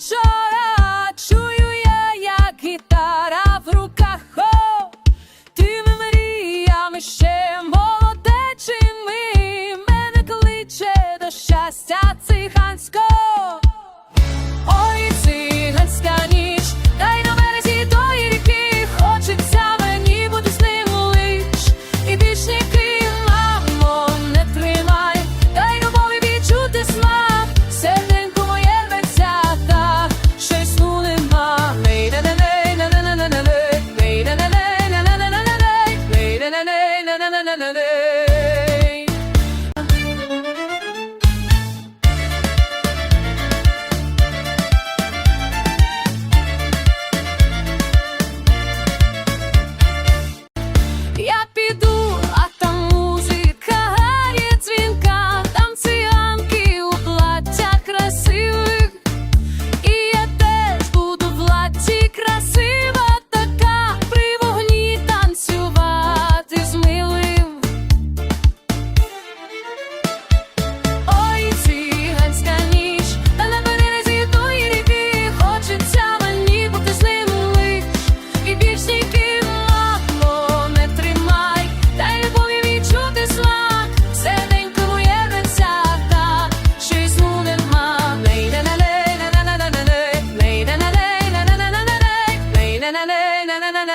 вчора чую я, як гітара в руках, О, ти мріями ще.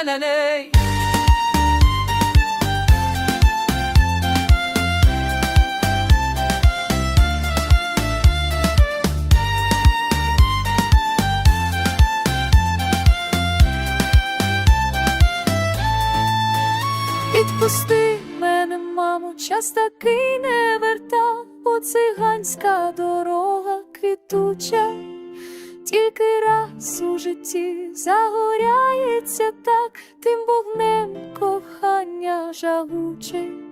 na Відпусти мене, мамо, час такий не верта, бо циганська дорога квітуча. Тільки раз у житті загоряється так, тим вогнем кохання жагуче.